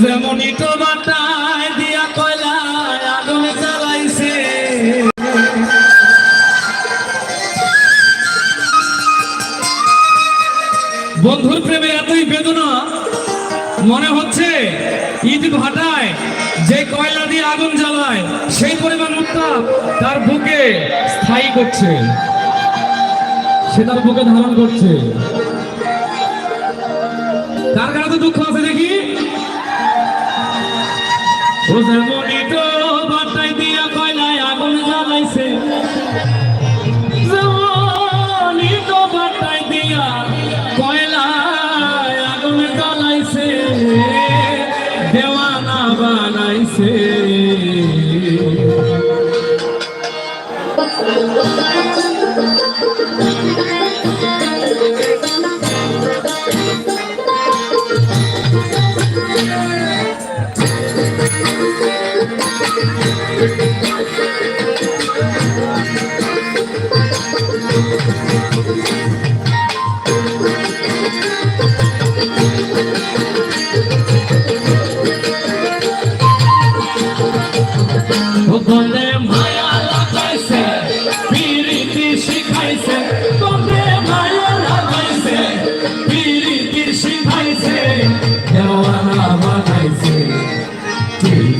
যেমন ইটো বাটায় দিয়া কয়লায় আগুন জ্বালাইছে। বন্ধুর প্রেমে এতই বেদনা, মনে হচ্ছে ইট ভাটায় যে কয়লা দিয়ে আগুন জ্বালায়, সেই পরিমাণ উত্তাপ তার বুকে স্থায়ী করছে। সে তার বুকে ধারণ করছে। কার কার তো দুঃখ আছে দেখি। ও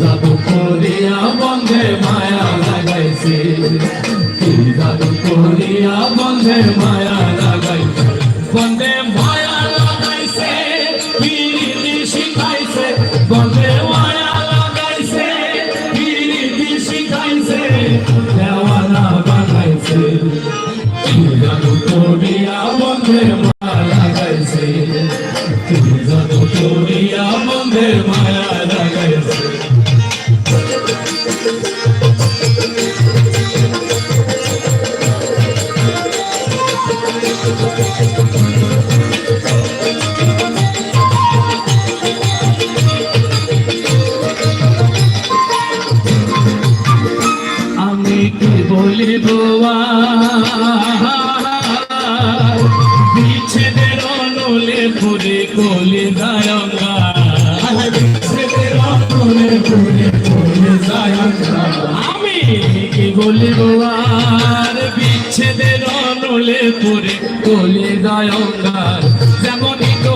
জাদু বন্ধে মায়া লাগাইছে। জাদু বন্ধে মায়া লাগাইছে। বন্ধে মায়া লাগাইছে। আর? বিচ্ছেদের অনলে পুরে কলি দায়ঙ্গা বিচ্ছেদের অনলে কলি দায়ঙ্গা আমি কি আর বিচ্ছেদের অনলে পুরে কলি দায়ঙ্গা যেমন তো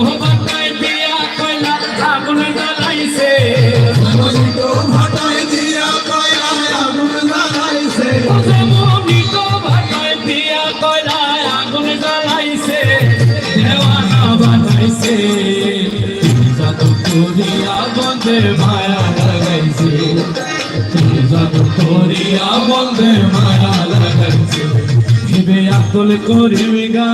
করিয়া বন্ধে মায়া লাগাইছে। জাদু করিয়া বন্ধে মায়া লাগাইছে। দিবে আকুল করিবি গা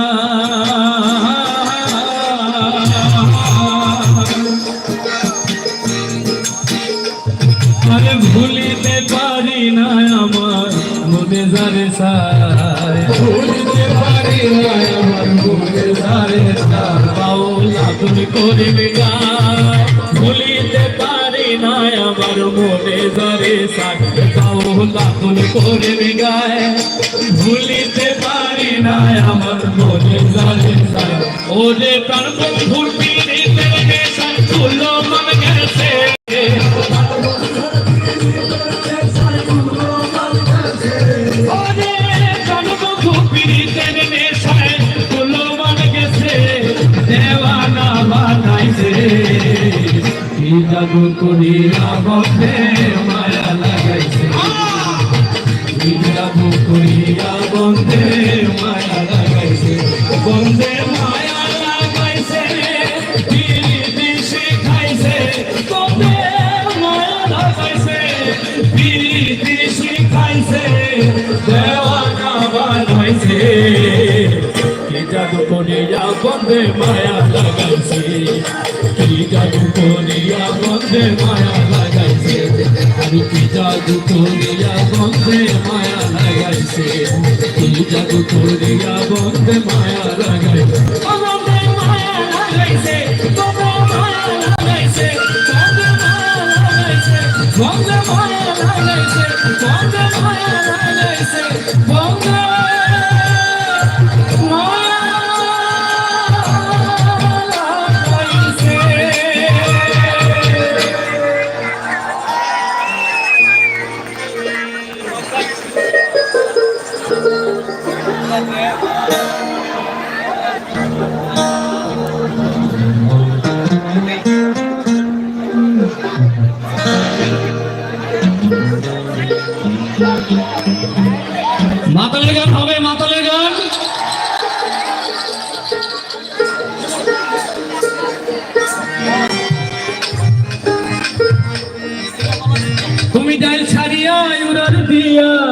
আরে পারি না আমার মনে যারে সায় ভুলিতে পারি না আমার মনে যারে সায় বাউলা তুমি করিবে গায় ভুলিতে পারি না আমার মনে বাউলা তুমি করিবে গায় ভুলিতে পারি না আমার মনে সায় ওরে প্রাণ নেশা তুলো মন কি জাদু করিয়া বন্ধে মায়া লাগাইছে। কি জাদু করিয়া বন্ধে মায়া লাগাইছে। বন্ধে মায়া লাগাইছে পীড়িতি শিখাইছে। বন্ধে মায়া লাগাইছে পীড়িতি শিখাইছে। দেওয়ানা বানাইছে কি জাদু করিয়া বন্ধে মায়া লাগাইছে। কি জাদু করিয়া বন্ধে মায়া লাগাইছে আমি কি জাদু করিয়া বন্ধে মায়া লাগাইছে কি জাদু করিয়া বন্ধে মায়া লাগাইছে মায়া লাগাইছে মায়া লাগাইছে মায়া লাগাইছে দিয়া